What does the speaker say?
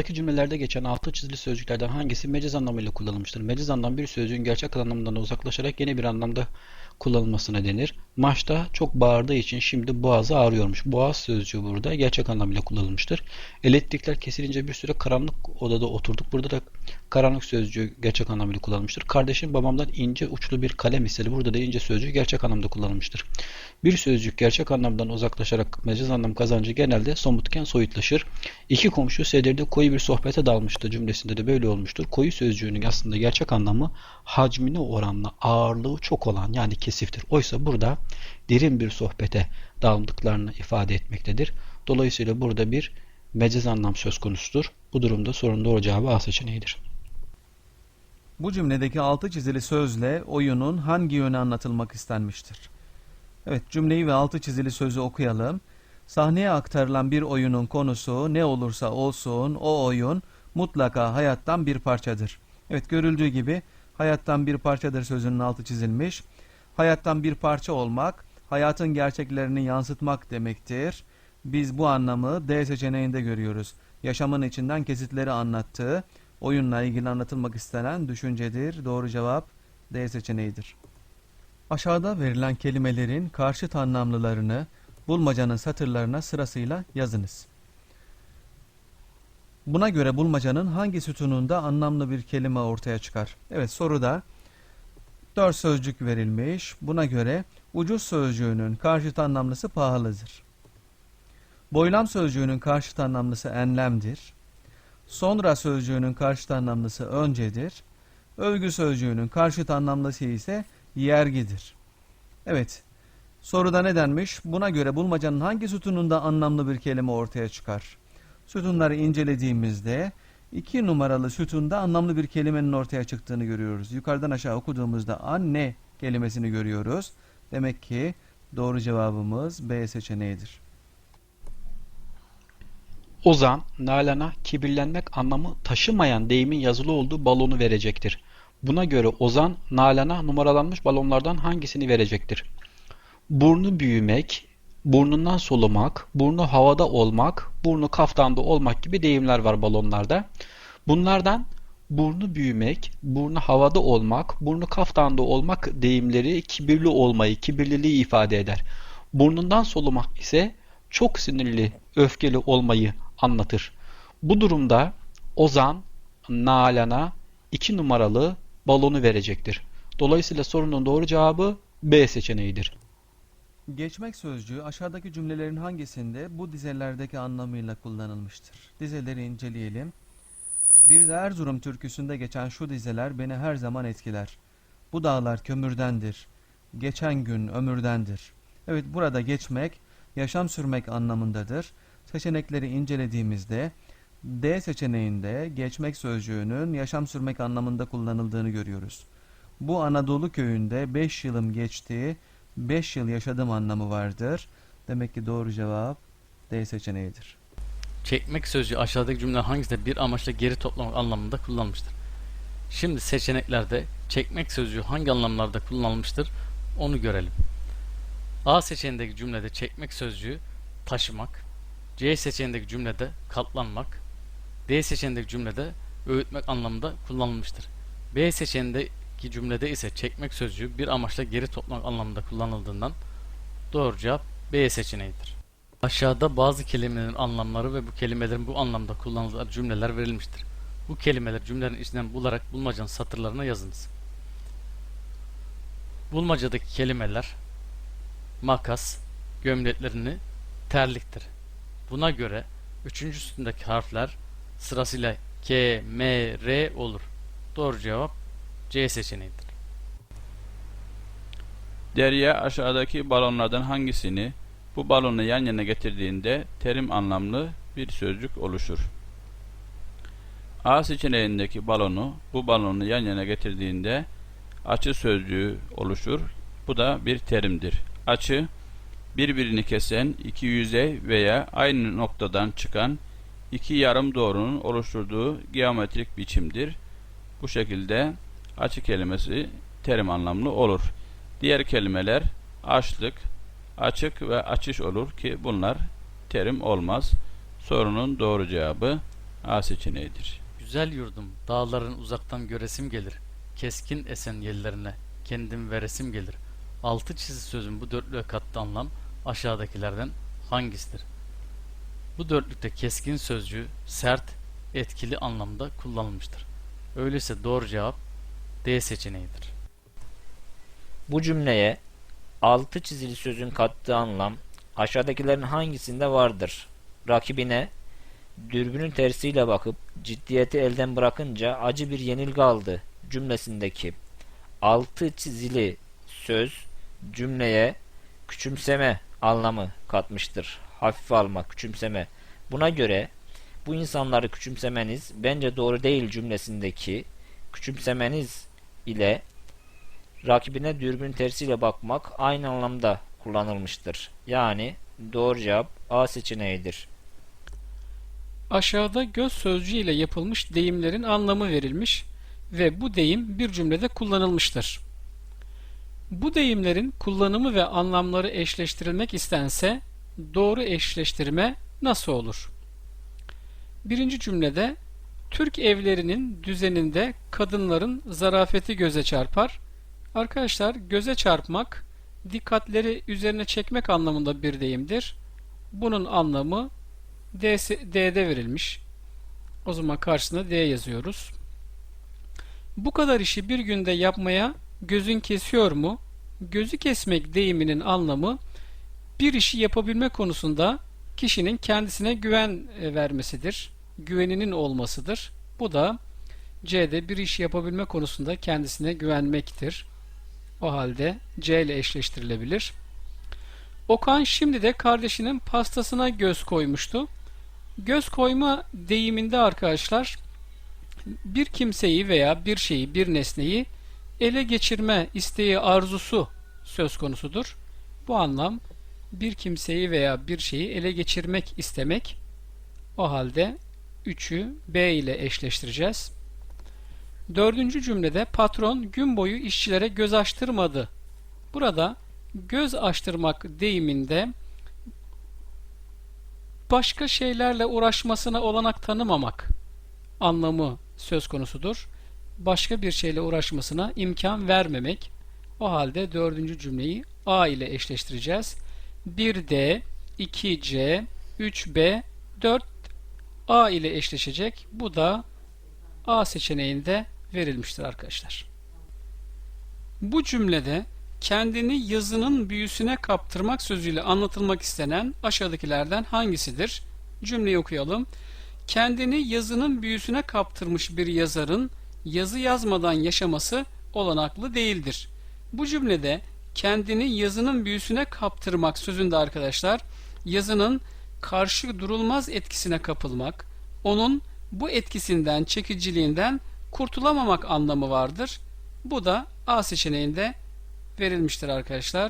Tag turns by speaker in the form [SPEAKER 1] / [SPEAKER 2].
[SPEAKER 1] Aşağıdaki cümlelerde geçen altı çizili sözcüklerden hangisi mecaz anlamıyla kullanılmıştır? Mecaz anlam bir sözcüğün gerçek anlamından uzaklaşarak yeni bir anlamda kullanılmasına denir. Maçta çok bağırdığı için şimdi boğazı ağrıyormuş. Boğaz sözcüğü burada gerçek anlamıyla kullanılmıştır. Elektrikler kesilince bir süre karanlık odada oturduk. Burada da karanlık sözcüğü gerçek anlamıyla kullanılmıştır. Kardeşim babamdan ince uçlu bir kalem istedi. Burada da ince sözcüğü gerçek anlamda kullanılmıştır. Bir sözcük gerçek anlamdan uzaklaşarak mecaz anlam kazancı genelde somutken soyutlaşır. İki komşu sedirde koyu bir sohbete dalmıştı cümlesinde de böyle olmuştur. Koyu sözcüğünün aslında gerçek anlamı hacmine oranla ağırlığı çok olan yani kesiftir. Oysa burada derin bir sohbete daldıklarını ifade etmektedir. Dolayısıyla burada bir mecaz anlam söz konusudur. Bu durumda sorunun doğru cevabı A seçeneğidir.
[SPEAKER 2] Bu cümledeki altı çizili sözle oyunun hangi yönü anlatılmak istenmiştir? Evet cümleyi ve altı çizili sözü okuyalım. Sahneye aktarılan bir oyunun konusu ne olursa olsun o oyun mutlaka hayattan bir parçadır. Evet görüldüğü gibi hayattan bir parçadır sözünün altı çizilmiş. Hayattan bir parça olmak, hayatın gerçeklerini yansıtmak demektir. Biz bu anlamı D seçeneğinde görüyoruz. Yaşamın içinden kesitleri anlattığı, oyunla ilgili anlatılmak istenen düşüncedir. Doğru cevap D seçeneğidir. Aşağıda verilen kelimelerin karşıt anlamlılarını bulmacanın satırlarına sırasıyla yazınız. Buna göre bulmacanın hangi sütununda anlamlı bir kelime ortaya çıkar? Evet soruda dört sözcük verilmiş. Buna göre ucuz sözcüğünün karşıt anlamlısı pahalıdır. Boylam sözcüğünün karşıt anlamlısı enlemdir. Sonra sözcüğünün karşıt anlamlısı öncedir. Övgü sözcüğünün karşıt anlamlısı ise yergidir. Evet, soruda ne denmiş? Buna göre bulmacanın hangi sütununda anlamlı bir kelime ortaya çıkar? Sütunları incelediğimizde iki numaralı sütunda anlamlı bir kelimenin ortaya çıktığını görüyoruz. Yukarıdan aşağı okuduğumuzda anne kelimesini görüyoruz. Demek ki doğru cevabımız B seçeneğidir.
[SPEAKER 1] Ozan, Nalan'a kibirlenmek anlamı taşımayan deyimin yazılı olduğu balonu verecektir. Buna göre Ozan, Nalan'a numaralanmış balonlardan hangisini verecektir? Burnu büyümek, burnundan solumak, burnu havada olmak, burnu kaftanda olmak gibi deyimler var balonlarda. Bunlardan burnu büyümek, burnu havada olmak, burnu kaftanda olmak deyimleri kibirli olmayı, kibirliliği ifade eder. Burnundan solumak ise çok sinirli, öfkeli olmayı anlatır. Bu durumda Ozan Nalan'a iki numaralı balonu verecektir. Dolayısıyla sorunun doğru cevabı B seçeneğidir.
[SPEAKER 2] Geçmek sözcüğü aşağıdaki cümlelerin hangisinde bu dizelerdeki anlamıyla kullanılmıştır? Dizeleri inceleyelim. Bir Erzurum türküsünde geçen şu dizeler beni her zaman etkiler. Bu dağlar kömürdendir. Geçen gün ömürdendir. Evet burada geçmek, yaşam sürmek anlamındadır. Seçenekleri incelediğimizde D seçeneğinde geçmek sözcüğünün yaşam sürmek anlamında kullanıldığını görüyoruz. Bu Anadolu köyünde 5 yılım geçti, 5 yıl yaşadım anlamı vardır. Demek ki doğru cevap D seçeneğidir.
[SPEAKER 3] Çekmek sözcüğü aşağıdaki cümleler hangisinde bir amaçla geri toplamak anlamında kullanılmıştır? Şimdi seçeneklerde çekmek sözcüğü hangi anlamlarda kullanılmıştır onu görelim. A seçeneğindeki cümlede çekmek sözcüğü taşımak, C seçeneğindeki cümlede katlanmak, D seçeneğindeki cümlede öğütmek anlamında kullanılmıştır. B seçeneğindeki cümlede ise çekmek sözcüğü bir amaçla geri toplamak anlamında kullanıldığından doğru cevap B seçeneğidir. Aşağıda bazı kelimelerin anlamları ve bu kelimelerin bu anlamda kullanıldığı cümleler verilmiştir. Bu kelimeler cümlelerin içinden bularak bulmacanın satırlarına yazınız. Bulmacadaki kelimeler makas, gömleklerini, terliktir. Buna göre üçüncü sütundaki harfler sırasıyla K, M, R olur. Doğru cevap C seçeneğidir.
[SPEAKER 4] Derya aşağıdaki balonlardan hangisini bu balonu yan yana getirdiğinde terim anlamlı bir sözcük oluşur. A seçeneğindeki balonu bu balonu yan yana getirdiğinde açı sözcüğü oluşur. Bu da bir terimdir. Açı birbirini kesen iki yüzey veya aynı noktadan çıkan iki yarım doğrunun oluşturduğu geometrik biçimdir. Bu şekilde açı kelimesi terim anlamlı olur. Diğer kelimeler açlık, açık ve açış olur ki bunlar terim olmaz. Sorunun doğru cevabı A seçeneğidir.
[SPEAKER 3] Güzel yurdum, dağların uzaktan göresim gelir. Keskin esen yellerine, kendim veresim gelir. Altı çizili sözün bu dörtlüğe kattığı anlam aşağıdakilerden hangisidir? Bu dörtlükte keskin sözcüğü sert, etkili anlamda kullanılmıştır. Öyleyse doğru cevap D seçeneğidir.
[SPEAKER 5] Bu cümleye altı çizili sözün kattığı anlam aşağıdakilerin hangisinde vardır? Rakibine dürbünün tersiyle bakıp ciddiyeti elden bırakınca acı bir yenilgi aldı cümlesindeki altı çizili söz cümleye küçümseme anlamı katmıştır. Hafife alma, küçümseme. Buna göre bu insanları küçümsemeniz bence doğru değil cümlesindeki küçümsemeniz ile rakibine dürbün tersiyle bakmak aynı anlamda kullanılmıştır. Yani doğru cevap A seçeneğidir.
[SPEAKER 6] Aşağıda göz sözcüğü ile yapılmış deyimlerin anlamı verilmiş ve bu deyim bir cümlede kullanılmıştır. Bu deyimlerin kullanımı ve anlamları eşleştirilmek istense doğru eşleştirme nasıl olur? Birinci cümlede Türk evlerinin düzeninde kadınların zarafeti göze çarpar. Arkadaşlar göze çarpmak dikkatleri üzerine çekmek anlamında bir deyimdir. Bunun anlamı D'de verilmiş. O zaman karşısına D yazıyoruz. Bu kadar işi bir günde yapmaya gözün kesiyor mu? Gözü kesmek deyiminin anlamı bir işi yapabilme konusunda kişinin kendisine güven e, vermesidir. Güveninin olmasıdır. Bu da C'de bir işi yapabilme konusunda kendisine güvenmektir. O halde C ile eşleştirilebilir. Okan şimdi de kardeşinin pastasına göz koymuştu. Göz koyma deyiminde arkadaşlar bir kimseyi veya bir şeyi, bir nesneyi ele geçirme isteği, arzusu söz konusudur. Bu anlam bir kimseyi veya bir şeyi ele geçirmek istemek. O halde 3'ü B ile eşleştireceğiz. Dördüncü cümlede patron gün boyu işçilere göz açtırmadı. Burada göz açtırmak deyiminde başka şeylerle uğraşmasına olanak tanımamak anlamı söz konusudur. Başka bir şeyle uğraşmasına imkan vermemek. O halde dördüncü cümleyi A ile eşleştireceğiz. 1D, 2C, 3B, 4A ile eşleşecek. Bu da A seçeneğinde verilmiştir arkadaşlar. Bu cümlede kendini yazının büyüsüne kaptırmak sözüyle anlatılmak istenen aşağıdakilerden hangisidir? Cümleyi okuyalım. Kendini yazının büyüsüne kaptırmış bir yazarın yazı yazmadan yaşaması olanaklı değildir. Bu cümlede kendini yazının büyüsüne kaptırmak sözünde arkadaşlar yazının karşı durulmaz etkisine kapılmak, onun bu etkisinden, çekiciliğinden kurtulamamak anlamı vardır. Bu da A seçeneğinde verilmiştir arkadaşlar.